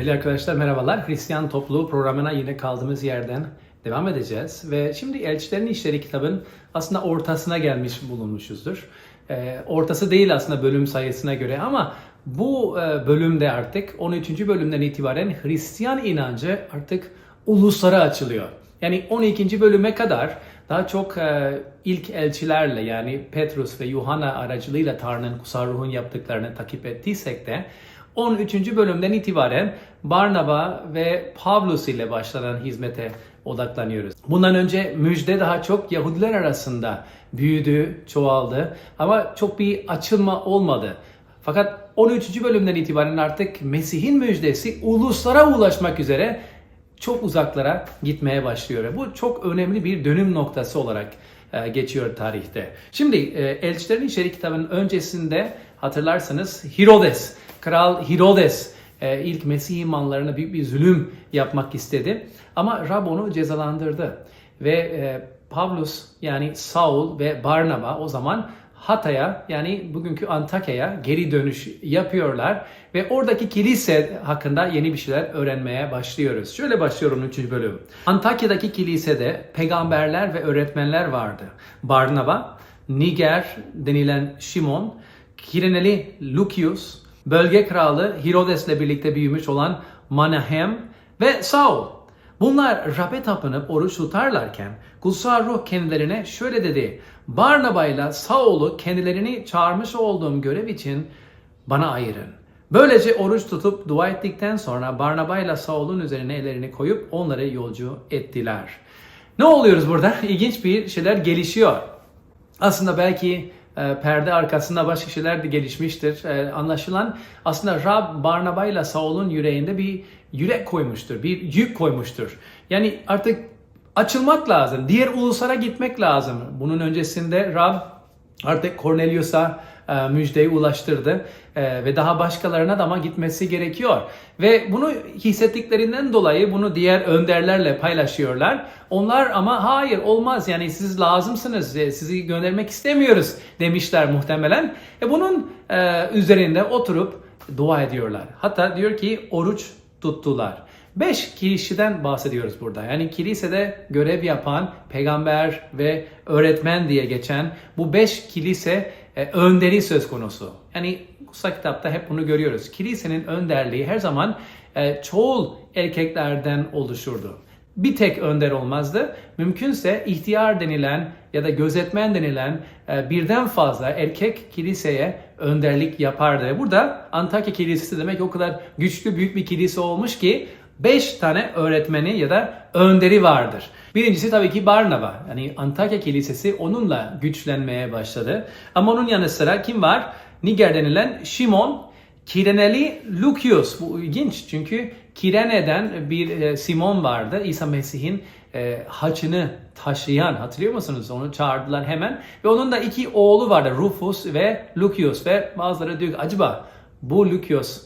Değerli arkadaşlar merhabalar. Hristiyan Topluluğu programına yine kaldığımız yerden devam edeceğiz. Ve şimdi Elçilerin İşleri kitabın aslında ortasına gelmiş bulunmuşuzdur. Ee, ortası değil aslında bölüm sayısına göre ama bu e, bölümde artık 13. bölümden itibaren Hristiyan inancı artık uluslara açılıyor. Yani 12. bölüme kadar daha çok e, ilk elçilerle yani Petrus ve Yuhanna aracılığıyla Tanrı'nın kutsal ruhun yaptıklarını takip ettiysek de 13. bölümden itibaren Barnaba ve Pavlus ile başlanan hizmete odaklanıyoruz. Bundan önce müjde daha çok Yahudiler arasında büyüdü, çoğaldı ama çok bir açılma olmadı. Fakat 13. bölümden itibaren artık Mesih'in müjdesi uluslara ulaşmak üzere çok uzaklara gitmeye başlıyor. Bu çok önemli bir dönüm noktası olarak e, geçiyor tarihte. Şimdi e, Elçilerin İşleri kitabının öncesinde hatırlarsanız Herodes, Kral Herodes e, ilk Mesih imanlarına büyük bir zulüm yapmak istedi. Ama Rab onu cezalandırdı. Ve e, Pavlus yani Saul ve Barnaba o zaman Hatay'a yani bugünkü Antakya'ya geri dönüş yapıyorlar ve oradaki kilise hakkında yeni bir şeyler öğrenmeye başlıyoruz. Şöyle başlıyorum 3. bölüm. Antakya'daki kilisede peygamberler ve öğretmenler vardı. Barnaba, Niger denilen Şimon, Kireneli Lucius, bölge kralı Herodes'le birlikte büyümüş olan Manahem ve Saul. Bunlar Rab'be tapınıp oruç tutarlarken kutsal ruh kendilerine şöyle dedi. Barnaba ile Saul'u kendilerini çağırmış olduğum görev için bana ayırın. Böylece oruç tutup dua ettikten sonra Barnaba ile Saul'un üzerine ellerini koyup onları yolcu ettiler. Ne oluyoruz burada? İlginç bir şeyler gelişiyor. Aslında belki perde arkasında başka şeyler de gelişmiştir. E, anlaşılan aslında Rab Barnaba ile Saul'un yüreğinde bir yürek koymuştur, bir yük koymuştur. Yani artık açılmak lazım, diğer uluslara gitmek lazım. Bunun öncesinde Rab artık Cornelius'a e, müjdeyi ulaştırdı e, ve daha başkalarına da ama gitmesi gerekiyor. Ve bunu hissettiklerinden dolayı bunu diğer önderlerle paylaşıyorlar. Onlar ama hayır olmaz yani siz lazımsınız e, sizi göndermek istemiyoruz demişler muhtemelen. E bunun e, üzerinde oturup dua ediyorlar. Hatta diyor ki oruç tuttular. Beş kişiden bahsediyoruz burada. Yani kilisede görev yapan peygamber ve öğretmen diye geçen bu beş kilise e, önderi söz konusu. Yani kutsal kitapta hep bunu görüyoruz. Kilisenin önderliği her zaman e, çoğul erkeklerden oluşurdu. Bir tek önder olmazdı. Mümkünse ihtiyar denilen ya da gözetmen denilen e, birden fazla erkek kiliseye önderlik yapardı. Burada Antakya Kilisesi demek o kadar güçlü büyük bir kilise olmuş ki 5 tane öğretmeni ya da önderi vardır. Birincisi tabii ki Barnaba. Yani Antakya Kilisesi onunla güçlenmeye başladı. Ama onun yanı sıra kim var? Niger denilen Şimon, Kireneli Lucius. Bu ilginç çünkü Kirene'den bir e, Simon vardı. İsa Mesih'in e, haçını taşıyan hatırlıyor musunuz? Onu çağırdılar hemen. Ve onun da iki oğlu vardı. Rufus ve Lucius. Ve bazıları diyor ki acaba bu Lucius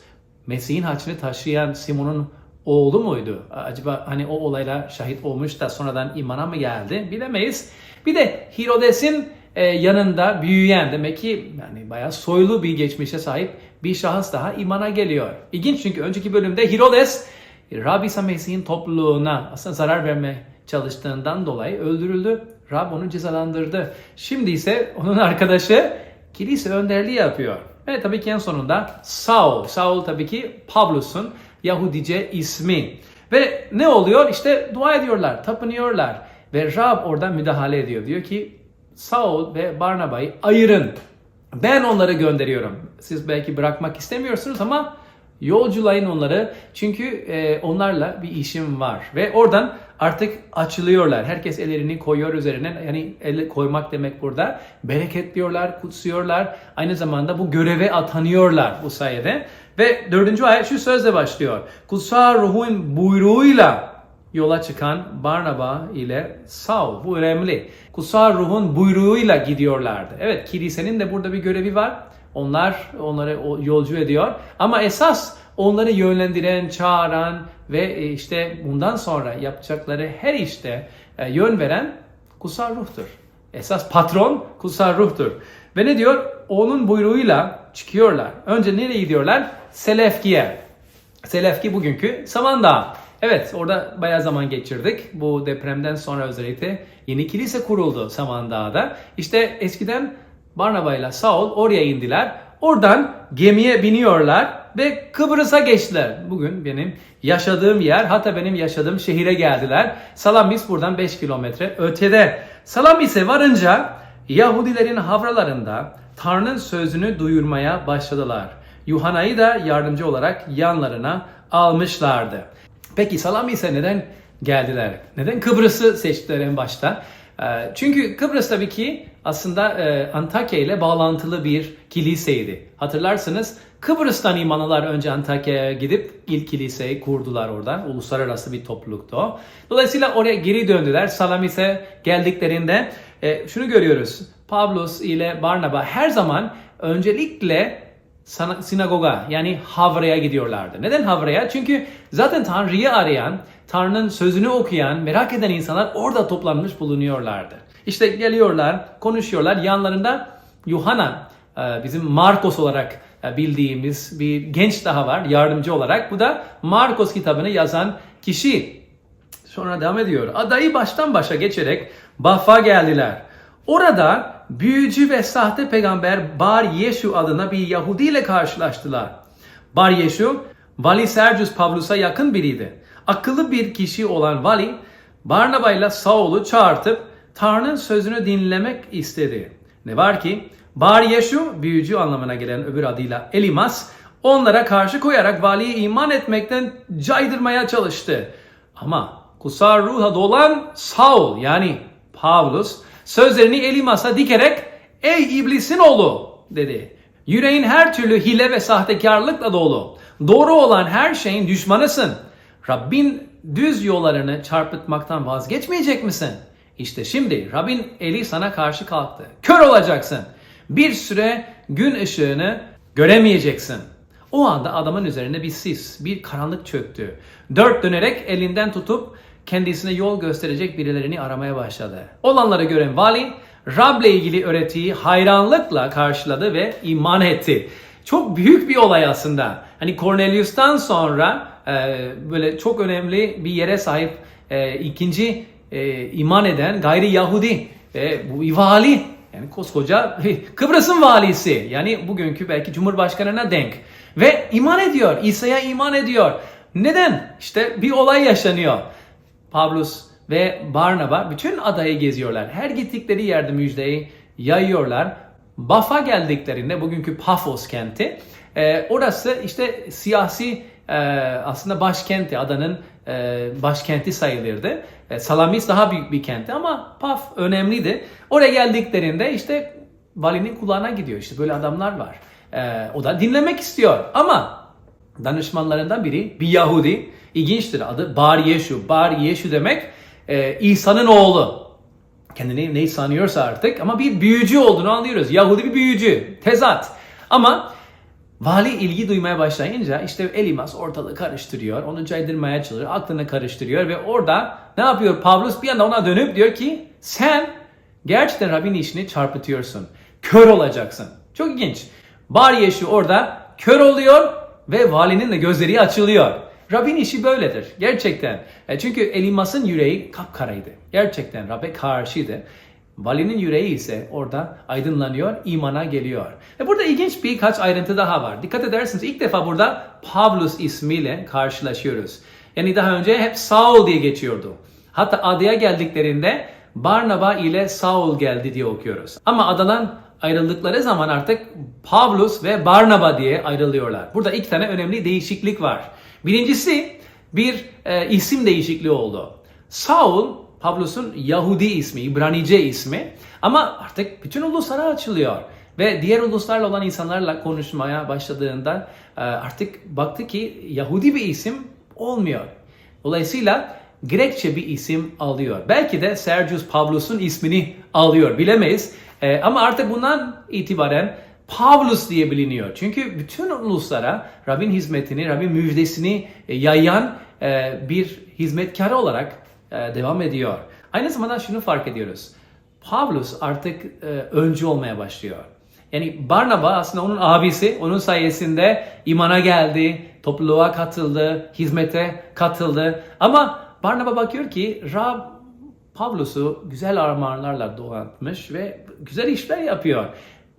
Mesih'in haçını taşıyan Simon'un oğlu muydu? Acaba hani o olayla şahit olmuş da sonradan imana mı geldi? Bilemeyiz. Bir de Herodes'in e, yanında büyüyen demek ki yani bayağı soylu bir geçmişe sahip bir şahıs daha imana geliyor. İlginç çünkü önceki bölümde Herodes Rabbi İsa Mesih'in topluluğuna aslında zarar verme çalıştığından dolayı öldürüldü. Rab onu cezalandırdı. Şimdi ise onun arkadaşı kilise önderliği yapıyor. Ve tabii ki en sonunda Saul. Saul tabii ki Pavlus'un Yahudice ismi. Ve ne oluyor? İşte dua ediyorlar, tapınıyorlar. Ve Rab orada müdahale ediyor. Diyor ki Saul ve Barnaba'yı ayırın. Ben onları gönderiyorum. Siz belki bırakmak istemiyorsunuz ama yolculayın onları. Çünkü e, onlarla bir işim var. Ve oradan artık açılıyorlar. Herkes ellerini koyuyor üzerine. Yani el koymak demek burada. Bereketliyorlar, kutsuyorlar. Aynı zamanda bu göreve atanıyorlar bu sayede. Ve dördüncü ayet şu sözle başlıyor. Kutsal ruhun buyruğuyla yola çıkan Barnaba ile Saul. Bu önemli. Kutsal ruhun buyruğuyla gidiyorlardı. Evet kilisenin de burada bir görevi var. Onlar onları yolcu ediyor. Ama esas onları yönlendiren, çağıran ve işte bundan sonra yapacakları her işte e, yön veren kutsal ruhtur. Esas patron kutsal ruhtur. Ve ne diyor? Onun buyruğuyla çıkıyorlar. Önce nereye gidiyorlar? Selefkiye. Selefki bugünkü Samandağ. Evet orada bayağı zaman geçirdik. Bu depremden sonra özellikle yeni kilise kuruldu Samandağ'da. İşte eskiden Barnaba ile Saul oraya indiler. Oradan gemiye biniyorlar ve Kıbrıs'a geçtiler. Bugün benim yaşadığım yer hatta benim yaşadığım şehire geldiler. Salamis buradan 5 kilometre ötede. Salamis'e varınca Yahudilerin havralarında Tanrı'nın sözünü duyurmaya başladılar. Yuhanna'yı da yardımcı olarak yanlarına almışlardı. Peki Salamis'e neden geldiler? Neden Kıbrıs'ı seçtiler en başta? Ee, Çünkü Kıbrıs tabii ki aslında e, Antakya ile bağlantılı bir kiliseydi. Hatırlarsınız Kıbrıs'tan imanlılar önce Antakya'ya gidip ilk kiliseyi kurdular oradan. Uluslararası bir topluluktu o. Dolayısıyla oraya geri döndüler. Salamis'e geldiklerinde e, şunu görüyoruz. Pavlus ile Barnaba her zaman öncelikle sinagoga yani Havra'ya gidiyorlardı. Neden Havra'ya? Çünkü zaten Tanrı'yı arayan, Tanrı'nın sözünü okuyan, merak eden insanlar orada toplanmış bulunuyorlardı. İşte geliyorlar, konuşuyorlar. Yanlarında Yuhanna, e, bizim Markos olarak e, bildiğimiz bir genç daha var yardımcı olarak. Bu da Markos kitabını yazan kişi. Sonra devam ediyor. Adayı baştan başa geçerek Baf'a geldiler. Orada büyücü ve sahte peygamber Bar Yeşu adına bir Yahudi ile karşılaştılar. Bar Yeşu, Vali Sergius Pavlus'a yakın biriydi. Akıllı bir kişi olan Vali, Barnaba ile Saul'u çağırtıp Tanrı'nın sözünü dinlemek istedi. Ne var ki Bar Yeşu, büyücü anlamına gelen öbür adıyla Elimas, onlara karşı koyarak valiyi iman etmekten caydırmaya çalıştı. Ama kutsal ruha dolan Saul yani Pavlus sözlerini Elimas'a dikerek ey iblisin oğlu dedi. Yüreğin her türlü hile ve sahtekarlıkla dolu. Doğru olan her şeyin düşmanısın. Rabbin düz yollarını çarpıtmaktan vazgeçmeyecek misin? İşte şimdi Rabbin eli sana karşı kalktı. Kör olacaksın. Bir süre gün ışığını göremeyeceksin. O anda adamın üzerine bir sis, bir karanlık çöktü. Dört dönerek elinden tutup kendisine yol gösterecek birilerini aramaya başladı. Olanları gören vali Rab'le ilgili öğretiyi hayranlıkla karşıladı ve iman etti. Çok büyük bir olay aslında. Hani Cornelius'tan sonra e, böyle çok önemli bir yere sahip e, ikinci e, iman eden gayri Yahudi ve bu vali yani koskoca Kıbrıs'ın valisi yani bugünkü belki Cumhurbaşkanına denk ve iman ediyor İsa'ya iman ediyor. Neden? İşte bir olay yaşanıyor. Pavlus ve Barnaba bütün adayı geziyorlar. Her gittikleri yerde müjdeyi yayıyorlar. Baf'a geldiklerinde bugünkü Pafos kenti e, orası işte siyasi e, aslında başkenti adanın e, başkenti sayılırdı. E, Salamis daha büyük bir kentti ama Paf önemliydi. Oraya geldiklerinde işte valinin kulağına gidiyor işte böyle adamlar var. E, o da dinlemek istiyor ama danışmanlarından biri bir Yahudi. İlginçtir adı Bar Yeşu. Bar Yeşu demek İsa'nın oğlu. Kendini ne sanıyorsa artık ama bir büyücü olduğunu anlıyoruz. Yahudi bir büyücü. Tezat. Ama vali ilgi duymaya başlayınca işte Elimas ortalığı karıştırıyor. Onu caydırmaya çalışıyor. Aklını karıştırıyor ve orada ne yapıyor Pavlus bir anda ona dönüp diyor ki sen gerçekten Rabbin işini çarpıtıyorsun. Kör olacaksın. Çok ilginç. Bar Yeşu orada kör oluyor ve valinin de gözleri açılıyor. Rabbin işi böyledir. Gerçekten. E, çünkü Elimas'ın yüreği kapkaraydı. Gerçekten Rab'be karşıydı. Valinin yüreği ise orada aydınlanıyor, imana geliyor. Ve burada ilginç birkaç ayrıntı daha var. Dikkat ederseniz ilk defa burada Pavlus ismiyle karşılaşıyoruz. Yani daha önce hep Saul diye geçiyordu. Hatta adaya geldiklerinde Barnaba ile Saul geldi diye okuyoruz. Ama adadan ayrıldıkları zaman artık Pavlus ve Barnaba diye ayrılıyorlar. Burada iki tane önemli değişiklik var. Birincisi bir e, isim değişikliği oldu. Saul Pavlus'un Yahudi ismi, İbranice ismi ama artık bütün uluslara açılıyor. Ve diğer uluslarla olan insanlarla konuşmaya başladığında e, artık baktı ki Yahudi bir isim olmuyor. Dolayısıyla Grekçe bir isim alıyor. Belki de Sergius Pavlus'un ismini alıyor bilemeyiz. E, ama artık bundan itibaren Pavlus diye biliniyor. Çünkü bütün uluslara Rabbin hizmetini, Rabbin müjdesini e, yayan bir hizmetkarı olarak devam ediyor. Aynı zamanda şunu fark ediyoruz. Pavlus artık e, öncü olmaya başlıyor. Yani Barnaba aslında onun abisi, onun sayesinde imana geldi, topluluğa katıldı, hizmete katıldı. Ama Barnaba bakıyor ki Rab Pavlus'u güzel armağanlarla donatmış ve güzel işler yapıyor.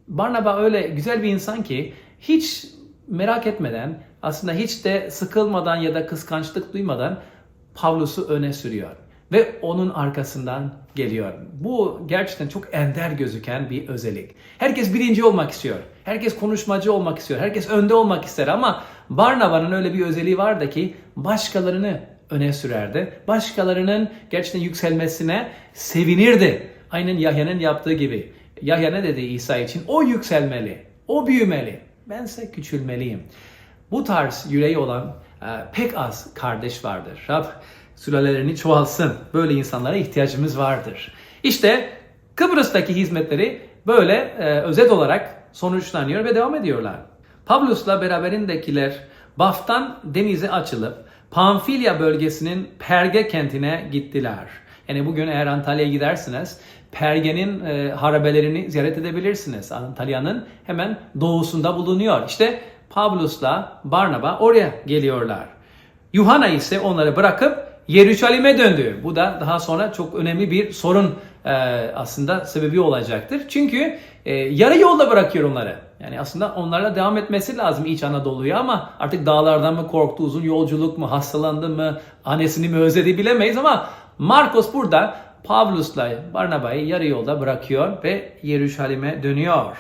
Barnaba öyle güzel bir insan ki hiç merak etmeden, aslında hiç de sıkılmadan ya da kıskançlık duymadan Pavlus'u öne sürüyor ve onun arkasından geliyor. Bu gerçekten çok ender gözüken bir özellik. Herkes birinci olmak istiyor. Herkes konuşmacı olmak istiyor. Herkes önde olmak ister ama Barnaba'nın öyle bir özelliği vardı ki başkalarını öne sürerdi. Başkalarının gerçekten yükselmesine sevinirdi. Aynen Yahya'nın yaptığı gibi. Yahya ne dedi İsa için? O yükselmeli, o büyümeli. Bense küçülmeliyim. Bu tarz yüreği olan e, pek az kardeş vardır. Rab sülalerini çoğalsın. Böyle insanlara ihtiyacımız vardır. İşte Kıbrıs'taki hizmetleri böyle e, özet olarak sonuçlanıyor ve devam ediyorlar. Pavlus'la beraberindekiler Baf'tan denize açılıp Pamfilya bölgesinin Perge kentine gittiler. Yani bugün eğer Antalya'ya gidersiniz Perge'nin e, harabelerini ziyaret edebilirsiniz. Antalya'nın hemen doğusunda bulunuyor. İşte Pavlus'la Barnaba oraya geliyorlar. Yuhanna ise onları bırakıp Yeruşalim'e döndü. Bu da daha sonra çok önemli bir sorun e, aslında sebebi olacaktır. Çünkü e, yarı yolda bırakıyor onları. Yani aslında onlarla devam etmesi lazım İç Anadolu'ya ama artık dağlardan mı korktu, uzun yolculuk mu, hastalandı mı, annesini mi özledi bilemeyiz ama Marcos burada Pavlus'la Barnaba'yı yarı yolda bırakıyor ve Yeruşalim'e dönüyor.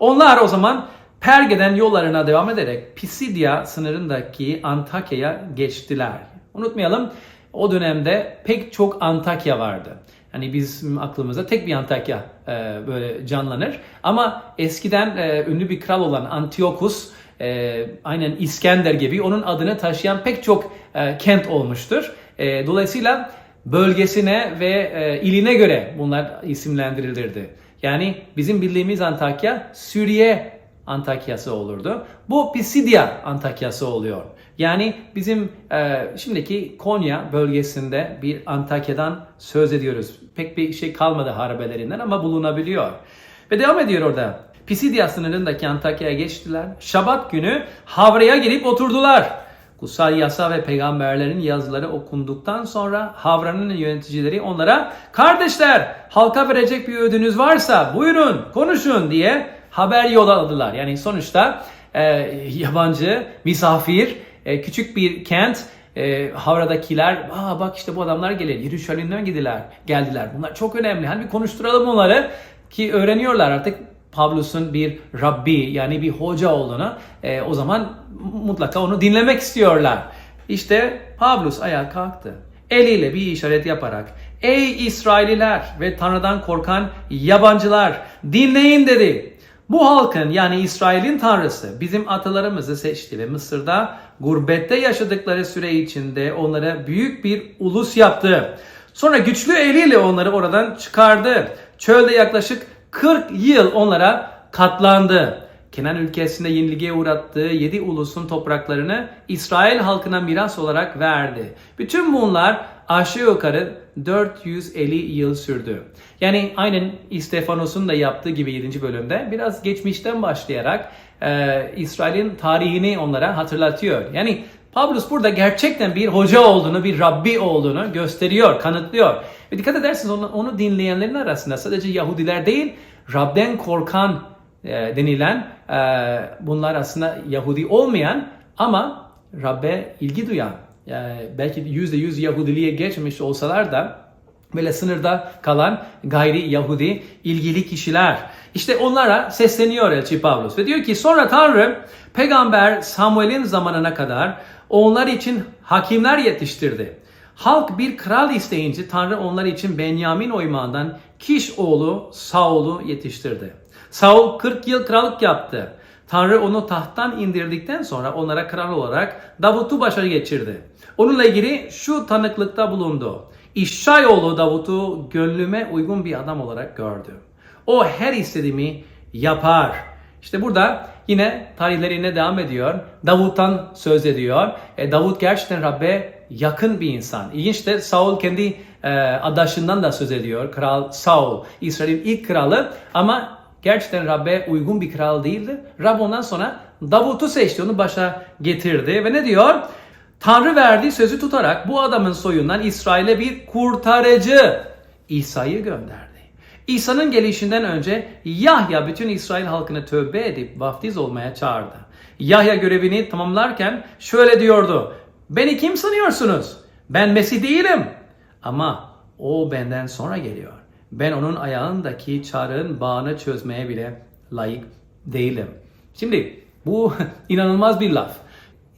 Onlar o zaman Perge'den yollarına devam ederek Pisidia sınırındaki Antakya'ya geçtiler. Unutmayalım o dönemde pek çok Antakya vardı. Hani bizim aklımızda tek bir Antakya e, böyle canlanır. Ama eskiden e, ünlü bir kral olan Antiochus e, aynen İskender gibi onun adını taşıyan pek çok e, kent olmuştur. E, dolayısıyla bölgesine ve e, iline göre bunlar isimlendirilirdi. Yani bizim bildiğimiz Antakya Suriye Antakya'sı olurdu. Bu Pisidia Antakya'sı oluyor. Yani bizim e, şimdiki Konya bölgesinde bir Antakya'dan söz ediyoruz. Pek bir şey kalmadı harabelerinden ama bulunabiliyor. Ve devam ediyor orada. Pisidia sınırındaki Antakya'ya geçtiler. Şabat günü Havra'ya girip oturdular. Kutsal yasa ve peygamberlerin yazıları okunduktan sonra Havra'nın yöneticileri onlara kardeşler halka verecek bir ödünüz varsa buyurun konuşun diye haber yolladılar. Yani sonuçta e, yabancı, misafir, e, küçük bir kent e, Havra'dakiler Aa, bak işte bu adamlar gelir. Yeruşalim'den gidiler, geldiler. Bunlar çok önemli. Hani bir konuşturalım onları ki öğreniyorlar artık Pavlus'un bir Rabbi yani bir hoca olduğunu e, o zaman mutlaka onu dinlemek istiyorlar. İşte Pavlus ayağa kalktı. Eliyle bir işaret yaparak Ey İsraililer ve Tanrı'dan korkan yabancılar dinleyin dedi. Bu halkın yani İsrail'in tanrısı bizim atalarımızı seçti ve Mısır'da gurbette yaşadıkları süre içinde onlara büyük bir ulus yaptı. Sonra güçlü eliyle onları oradan çıkardı. Çölde yaklaşık 40 yıl onlara katlandı. Kenan ülkesinde yenilgiye uğrattığı 7 ulusun topraklarını İsrail halkına miras olarak verdi. Bütün bunlar aşağı yukarı 450 yıl sürdü. Yani aynen İstefanos'un da yaptığı gibi 7. bölümde biraz geçmişten başlayarak e, İsrail'in tarihini onlara hatırlatıyor. Yani Pavlus burada gerçekten bir hoca olduğunu, bir Rabbi olduğunu gösteriyor, kanıtlıyor. Ve dikkat ederseniz onu, onu dinleyenlerin arasında sadece Yahudiler değil, Rab'den korkan denilen e, bunlar aslında Yahudi olmayan ama Rab'be ilgi duyan, yani belki yüzde yüz Yahudiliğe geçmiş olsalar da böyle sınırda kalan gayri Yahudi ilgili kişiler. İşte onlara sesleniyor Elçi Pavlus ve diyor ki sonra Tanrı peygamber Samuel'in zamanına kadar onlar için hakimler yetiştirdi. Halk bir kral isteyince Tanrı onlar için Benyamin oymağından Kiş oğlu Saul'u yetiştirdi. Saul 40 yıl krallık yaptı. Tanrı onu tahttan indirdikten sonra onlara kral olarak Davut'u başa geçirdi. Onunla ilgili şu tanıklıkta bulundu. İşşay oğlu Davut'u gönlüme uygun bir adam olarak gördü. O her istediğimi yapar. İşte burada yine tarihlerine devam ediyor. Davut'tan söz ediyor. E, Davut gerçekten Rabbe yakın bir insan. İlginç de Saul kendi e, adaşından da söz ediyor. Kral Saul, İsrail'in ilk kralı ama gerçekten Rab'be uygun bir kral değildi. Rab ondan sonra Davut'u seçti, onu başa getirdi ve ne diyor? Tanrı verdiği sözü tutarak bu adamın soyundan İsrail'e bir kurtarıcı İsa'yı gönderdi. İsa'nın gelişinden önce Yahya bütün İsrail halkını tövbe edip vaftiz olmaya çağırdı. Yahya görevini tamamlarken şöyle diyordu. Beni kim sanıyorsunuz? Ben Mesih değilim. Ama o benden sonra geliyor. Ben onun ayağındaki çarığın bağını çözmeye bile layık değilim. Şimdi bu inanılmaz bir laf.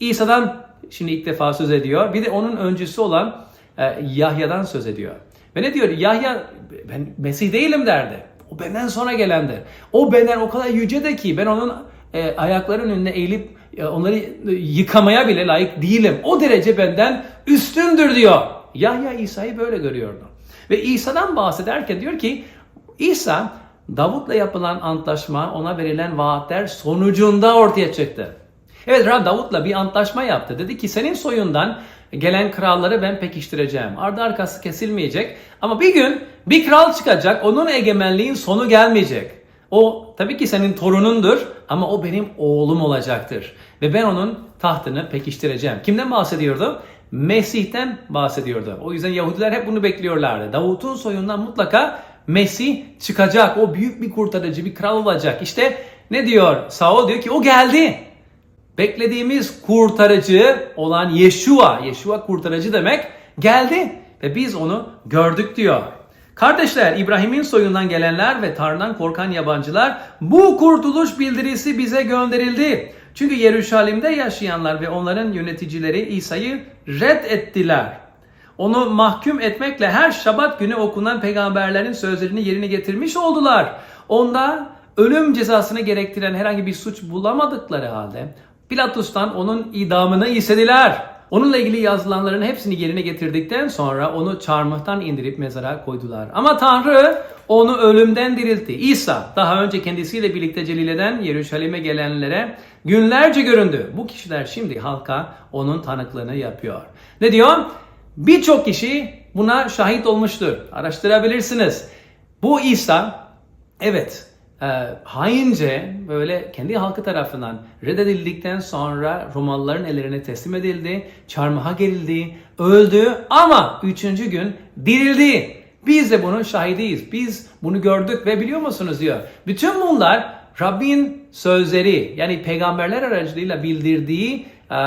İsa'dan şimdi ilk defa söz ediyor. Bir de onun öncüsü olan e, Yahya'dan söz ediyor. Ve ne diyor? Yahya ben Mesih değilim derdi. O benden sonra gelendir. O benden o kadar yücedir ki ben onun e, ayaklarının önüne eğilip e, onları yıkamaya bile layık değilim. O derece benden üstündür diyor. Yahya İsa'yı böyle görüyordu. Ve İsa'dan bahsederken diyor ki İsa Davut'la yapılan antlaşma ona verilen vaatler sonucunda ortaya çıktı. Evet Rab Davut'la bir antlaşma yaptı. Dedi ki senin soyundan gelen kralları ben pekiştireceğim. Ardı arkası kesilmeyecek. Ama bir gün bir kral çıkacak. Onun egemenliğin sonu gelmeyecek. O tabii ki senin torunundur ama o benim oğlum olacaktır. Ve ben onun tahtını pekiştireceğim. Kimden bahsediyordu? Mesih'ten bahsediyordu. O yüzden Yahudiler hep bunu bekliyorlardı. Davut'un soyundan mutlaka Mesih çıkacak. O büyük bir kurtarıcı, bir kral olacak. İşte ne diyor? Saul diyor ki o geldi. Beklediğimiz kurtarıcı olan Yeshua, Yeshua kurtarıcı demek geldi ve biz onu gördük diyor. Kardeşler İbrahim'in soyundan gelenler ve Tanrı'dan korkan yabancılar bu kurtuluş bildirisi bize gönderildi. Çünkü Yeruşalim'de yaşayanlar ve onların yöneticileri İsa'yı reddettiler. Onu mahkum etmekle her şabat günü okunan peygamberlerin sözlerini yerine getirmiş oldular. Onda ölüm cezasını gerektiren herhangi bir suç bulamadıkları halde Pilatus'tan onun idamını istediler. Onunla ilgili yazılanların hepsini yerine getirdikten sonra onu çarmıhtan indirip mezara koydular. Ama Tanrı onu ölümden diriltti. İsa daha önce kendisiyle birlikte Celile'den Yeruşalim'e gelenlere günlerce göründü. Bu kişiler şimdi halka onun tanıklığını yapıyor. Ne diyor? Birçok kişi buna şahit olmuştur. Araştırabilirsiniz. Bu İsa evet e, haince böyle kendi halkı tarafından reddedildikten sonra Romalıların ellerine teslim edildi, çarmıha gerildi, öldü ama üçüncü gün dirildi. Biz de bunun şahidiyiz. Biz bunu gördük ve biliyor musunuz diyor. Bütün bunlar Rabbin sözleri yani peygamberler aracılığıyla bildirdiği e,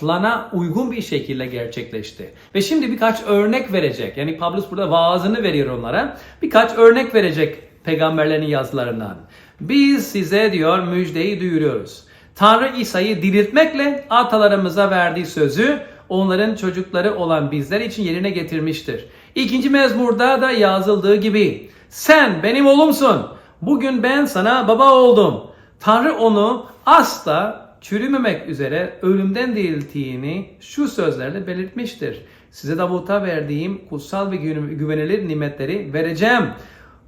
plana uygun bir şekilde gerçekleşti. Ve şimdi birkaç örnek verecek. Yani Pavlus burada vaazını veriyor onlara. Birkaç örnek verecek peygamberlerin yazılarından. Biz size diyor müjdeyi duyuruyoruz. Tanrı İsa'yı diriltmekle atalarımıza verdiği sözü onların çocukları olan bizler için yerine getirmiştir. İkinci mezmurda da yazıldığı gibi sen benim oğlumsun. Bugün ben sana baba oldum. Tanrı onu asla çürümemek üzere ölümden dirilttiğini şu sözlerle belirtmiştir. Size Davut'a verdiğim kutsal ve güvenilir nimetleri vereceğim.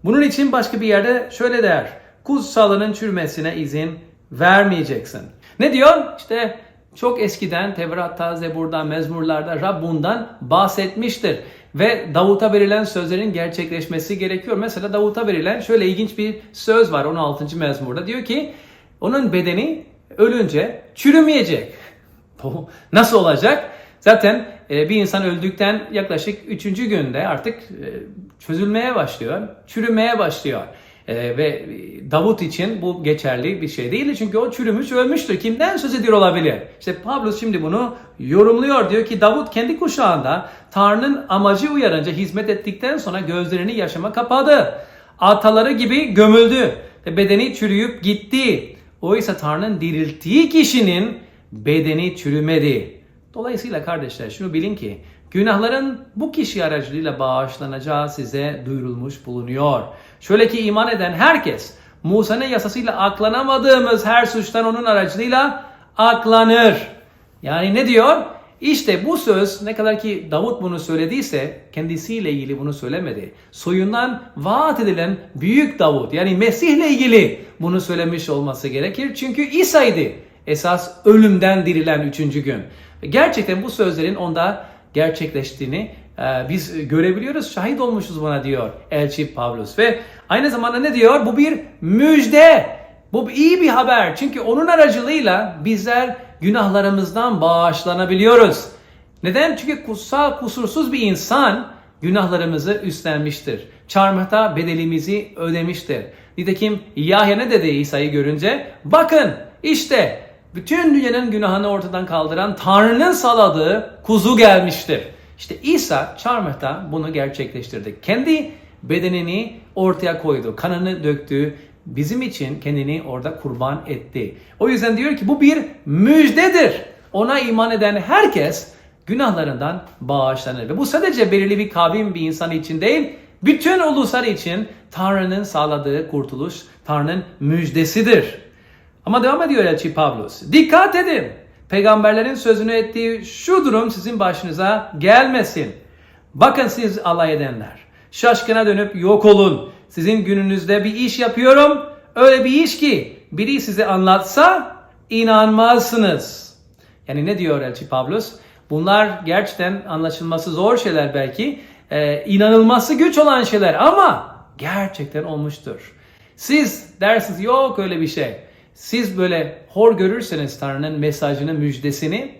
Bunun için başka bir yerde şöyle der. Kutsalının çürümesine izin vermeyeceksin. Ne diyor? İşte çok eskiden Tevrat'ta, Zebur'da, Mezmurlar'da Rab bundan bahsetmiştir. Ve Davut'a verilen sözlerin gerçekleşmesi gerekiyor. Mesela Davut'a verilen şöyle ilginç bir söz var 16. mezmurda. Diyor ki onun bedeni ölünce çürümeyecek. Nasıl olacak? Zaten e, bir insan öldükten yaklaşık 3. günde artık e, çözülmeye başlıyor, çürümeye başlıyor. E, ve Davut için bu geçerli bir şey değil çünkü o çürümüş ölmüştür. Kimden söz ediyor olabilir? İşte Pavlus şimdi bunu yorumluyor. Diyor ki Davut kendi kuşağında Tanrı'nın amacı uyarınca hizmet ettikten sonra gözlerini yaşama kapadı. Ataları gibi gömüldü ve bedeni çürüyüp gitti. Oysa Tanrı'nın dirilttiği kişinin bedeni çürümedi. Dolayısıyla kardeşler şunu bilin ki günahların bu kişi aracılığıyla bağışlanacağı size duyurulmuş bulunuyor. Şöyle ki iman eden herkes Musa'nın yasasıyla aklanamadığımız her suçtan onun aracılığıyla aklanır. Yani ne diyor? İşte bu söz ne kadar ki Davut bunu söylediyse kendisiyle ilgili bunu söylemedi. Soyundan vaat edilen büyük Davut yani Mesih ile ilgili bunu söylemiş olması gerekir. Çünkü İsa'ydı esas ölümden dirilen üçüncü gün. Gerçekten bu sözlerin onda gerçekleştiğini e, biz görebiliyoruz, şahit olmuşuz buna diyor elçi Pavlus. Ve aynı zamanda ne diyor? Bu bir müjde. Bu iyi bir haber. Çünkü onun aracılığıyla bizler günahlarımızdan bağışlanabiliyoruz. Neden? Çünkü kutsal, kusursuz bir insan günahlarımızı üstlenmiştir. Çarmıhta bedelimizi ödemiştir. Nitekim Yahya ne dedi İsa'yı görünce? Bakın işte bütün dünyanın günahını ortadan kaldıran Tanrı'nın saladığı kuzu gelmiştir. İşte İsa çarmıhta bunu gerçekleştirdi. Kendi bedenini ortaya koydu. Kanını döktü. Bizim için kendini orada kurban etti. O yüzden diyor ki bu bir müjdedir. Ona iman eden herkes günahlarından bağışlanır. Ve bu sadece belirli bir kavim bir insan için değil, bütün uluslar için Tanrı'nın sağladığı kurtuluş, Tanrı'nın müjdesidir. Ama devam ediyor Elçi Pavlus. Dikkat edin. Peygamberlerin sözünü ettiği şu durum sizin başınıza gelmesin. Bakın siz alay edenler. Şaşkına dönüp yok olun. Sizin gününüzde bir iş yapıyorum. Öyle bir iş ki biri size anlatsa inanmazsınız. Yani ne diyor Elçi Pavlus? Bunlar gerçekten anlaşılması zor şeyler belki. Ee, inanılması güç olan şeyler ama gerçekten olmuştur. Siz dersiniz yok öyle bir şey. Siz böyle hor görürseniz Tanrı'nın mesajını, müjdesini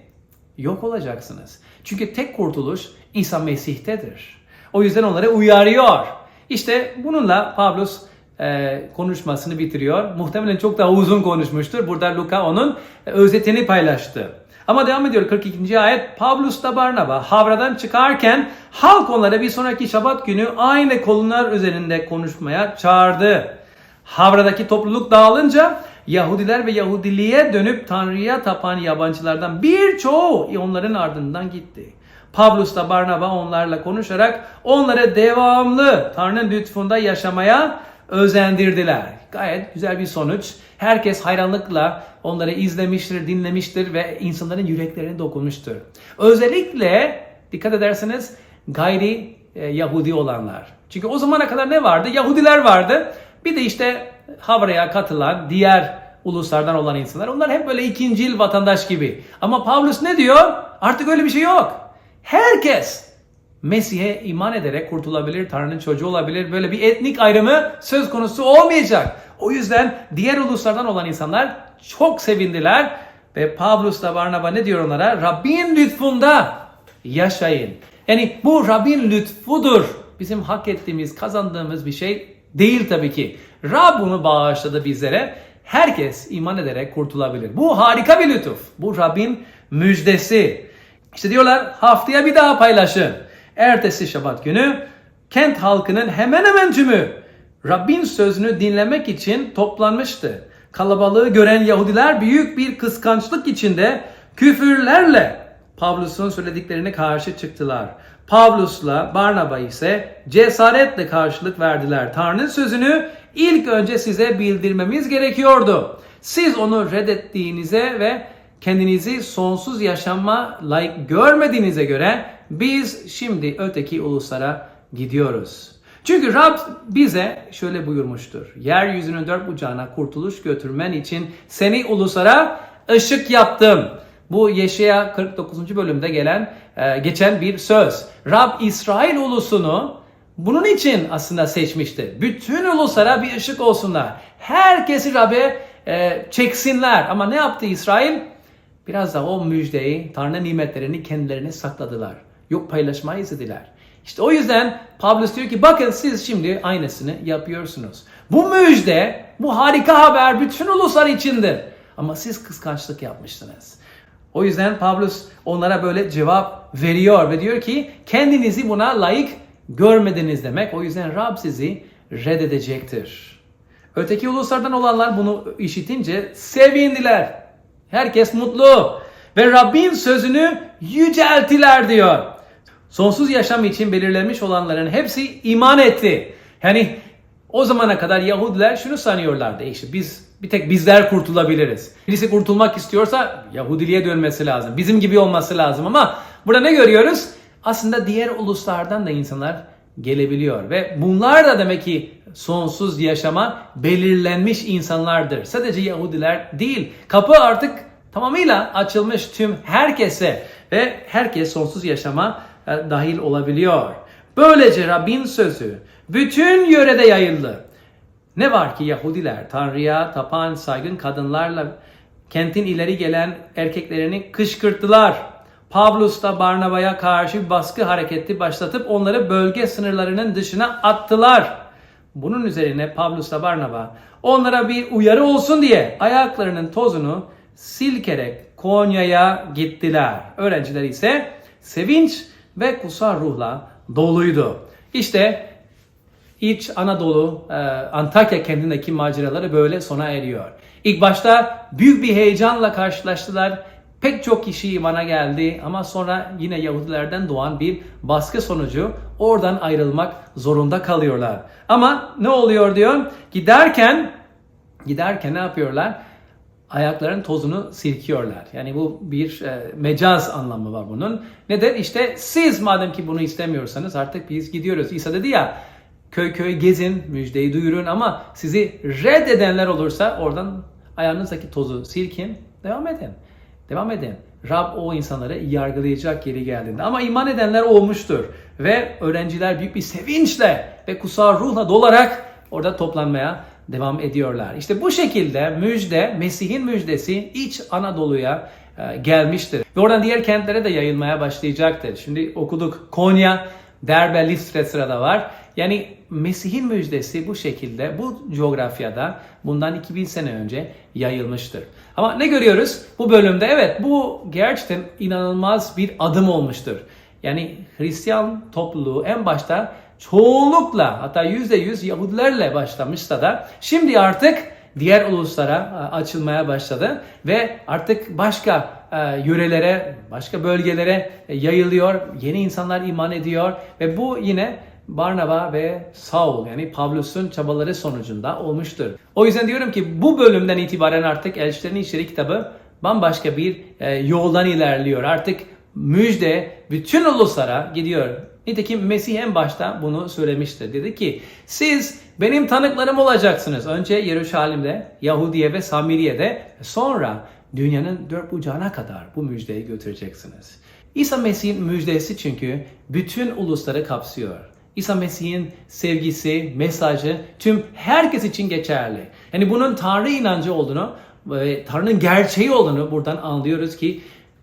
yok olacaksınız. Çünkü tek kurtuluş İsa Mesih'tedir. O yüzden onları uyarıyor. İşte bununla Pavlus e, konuşmasını bitiriyor. Muhtemelen çok daha uzun konuşmuştur. Burada Luka onun e, özetini paylaştı. Ama devam ediyor 42. ayet. Pavlus da Barnaba Havra'dan çıkarken halk onlara bir sonraki şabat günü aynı konular üzerinde konuşmaya çağırdı. Havra'daki topluluk dağılınca Yahudiler ve Yahudiliğe dönüp Tanrı'ya tapan yabancılardan birçoğu onların ardından gitti. Pavlus da Barnaba onlarla konuşarak onları devamlı Tanrı'nın lütfunda yaşamaya özendirdiler. Gayet güzel bir sonuç. Herkes hayranlıkla onları izlemiştir, dinlemiştir ve insanların yüreklerine dokunmuştur. Özellikle dikkat ederseniz gayri e, Yahudi olanlar. Çünkü o zamana kadar ne vardı? Yahudiler vardı. Bir de işte Havra'ya katılan diğer uluslardan olan insanlar. Onlar hep böyle ikincil vatandaş gibi. Ama Pavlus ne diyor? Artık öyle bir şey yok. Herkes Mesih'e iman ederek kurtulabilir, Tanrı'nın çocuğu olabilir. Böyle bir etnik ayrımı söz konusu olmayacak. O yüzden diğer uluslardan olan insanlar çok sevindiler. Ve Pavlus da Barnaba ne diyor onlara? Rabbin lütfunda yaşayın. Yani bu Rabbin lütfudur. Bizim hak ettiğimiz, kazandığımız bir şey değil tabii ki. Rab bunu bağışladı bizlere. Herkes iman ederek kurtulabilir. Bu harika bir lütuf. Bu Rabbin müjdesi. İşte diyorlar haftaya bir daha paylaşın. Ertesi şabat günü kent halkının hemen hemen tümü Rabbin sözünü dinlemek için toplanmıştı. Kalabalığı gören Yahudiler büyük bir kıskançlık içinde küfürlerle Pavlus'un söylediklerine karşı çıktılar. Pavlus'la Barnaba ise cesaretle karşılık verdiler. Tanrı'nın sözünü ilk önce size bildirmemiz gerekiyordu. Siz onu reddettiğinize ve kendinizi sonsuz yaşama layık görmediğinize göre biz şimdi öteki uluslara gidiyoruz. Çünkü Rab bize şöyle buyurmuştur. Yeryüzünün dört bucağına kurtuluş götürmen için seni uluslara ışık yaptım. Bu Yeşaya 49. bölümde gelen e, geçen bir söz. Rab İsrail ulusunu bunun için aslında seçmişti. Bütün uluslara bir ışık olsunlar. Herkesi Rab'be e, çeksinler. Ama ne yaptı İsrail? Biraz da o müjdeyi, Tanrı nimetlerini kendilerine sakladılar. Yok paylaşmayı istediler. İşte o yüzden Pavlus diyor ki bakın siz şimdi aynısını yapıyorsunuz. Bu müjde, bu harika haber bütün uluslar içindir. Ama siz kıskançlık yapmışsınız. O yüzden Pavlus onlara böyle cevap veriyor ve diyor ki kendinizi buna layık görmediniz demek. O yüzden Rab sizi reddedecektir. Öteki uluslardan olanlar bunu işitince sevindiler. Herkes mutlu ve Rabbin sözünü yüceltiler diyor. Sonsuz yaşam için belirlenmiş olanların hepsi iman etti. Yani o zamana kadar Yahudiler şunu sanıyorlardı işte biz bir tek bizler kurtulabiliriz. Birisi kurtulmak istiyorsa Yahudiliğe dönmesi lazım. Bizim gibi olması lazım ama burada ne görüyoruz? Aslında diğer uluslardan da insanlar gelebiliyor ve bunlar da demek ki sonsuz yaşama belirlenmiş insanlardır. Sadece Yahudiler değil. Kapı artık tamamıyla açılmış tüm herkese ve herkes sonsuz yaşama e, dahil olabiliyor. Böylece Rabbin sözü bütün yörede yayıldı. Ne var ki Yahudiler Tanrı'ya tapan saygın kadınlarla kentin ileri gelen erkeklerini kışkırttılar. Pavlus da Barnaba'ya karşı baskı hareketi başlatıp onları bölge sınırlarının dışına attılar. Bunun üzerine Pavlus da Barnaba onlara bir uyarı olsun diye ayaklarının tozunu silkerek Konya'ya gittiler. Öğrenciler ise sevinç ve kutsal ruhla doluydu. İşte İç Anadolu, e, Antakya kendindeki maceraları böyle sona eriyor. İlk başta büyük bir heyecanla karşılaştılar. Pek çok kişi imana geldi ama sonra yine Yahudilerden doğan bir baskı sonucu oradan ayrılmak zorunda kalıyorlar. Ama ne oluyor diyor? Giderken giderken ne yapıyorlar? Ayakların tozunu silkiyorlar. Yani bu bir e, mecaz anlamı var bunun. Neden? İşte siz madem ki bunu istemiyorsanız artık biz gidiyoruz. İsa dedi ya köy köy gezin, müjdeyi duyurun ama sizi reddedenler olursa oradan ayağınızdaki tozu silkin, devam edin. Devam edin. Rab o insanları yargılayacak yeri geldiğinde. Ama iman edenler olmuştur. Ve öğrenciler büyük bir sevinçle ve kutsal ruhla dolarak orada toplanmaya devam ediyorlar. İşte bu şekilde müjde, Mesih'in müjdesi iç Anadolu'ya e, gelmiştir. Ve oradan diğer kentlere de yayılmaya başlayacaktır. Şimdi okuduk Konya, Derbe, Listre sırada var. Yani Mesih'in müjdesi bu şekilde bu coğrafyada bundan 2000 sene önce yayılmıştır. Ama ne görüyoruz? Bu bölümde evet bu gerçekten inanılmaz bir adım olmuştur. Yani Hristiyan topluluğu en başta çoğunlukla hatta %100 Yahudilerle başlamışsa da şimdi artık diğer uluslara e, açılmaya başladı ve artık başka e, yörelere, başka bölgelere e, yayılıyor. Yeni insanlar iman ediyor ve bu yine Barnaba ve Saul yani Pavlus'un çabaları sonucunda olmuştur. O yüzden diyorum ki bu bölümden itibaren artık Elçilerin İşleri kitabı bambaşka bir e, yoldan ilerliyor. Artık müjde bütün uluslara gidiyor. Nitekim Mesih en başta bunu söylemişti. Dedi ki siz benim tanıklarım olacaksınız. Önce Yeruşalim'de, Yahudiye ve Samiriye'de sonra dünyanın dört bucağına kadar bu müjdeyi götüreceksiniz. İsa Mesih'in müjdesi çünkü bütün ulusları kapsıyor. İsa Mesih'in sevgisi, mesajı tüm herkes için geçerli. Yani bunun Tanrı inancı olduğunu ve Tanrı'nın gerçeği olduğunu buradan anlıyoruz ki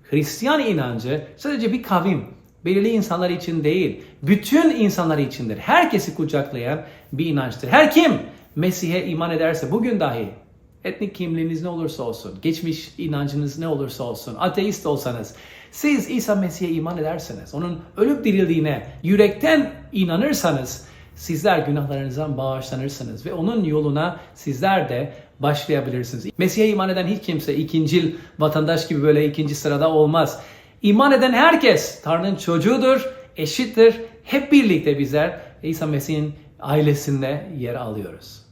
Hristiyan inancı sadece bir kavim, belirli insanlar için değil, bütün insanlar içindir. Herkesi kucaklayan bir inançtır. Her kim Mesih'e iman ederse bugün dahi etnik kimliğiniz ne olursa olsun, geçmiş inancınız ne olursa olsun, ateist olsanız, siz İsa Mesih'e iman ederseniz, onun ölüp dirildiğine yürekten inanırsanız, sizler günahlarınızdan bağışlanırsınız ve onun yoluna sizler de başlayabilirsiniz. Mesih'e iman eden hiç kimse ikincil vatandaş gibi böyle ikinci sırada olmaz. İman eden herkes Tanrı'nın çocuğudur, eşittir. Hep birlikte bizler İsa Mesih'in ailesinde yer alıyoruz.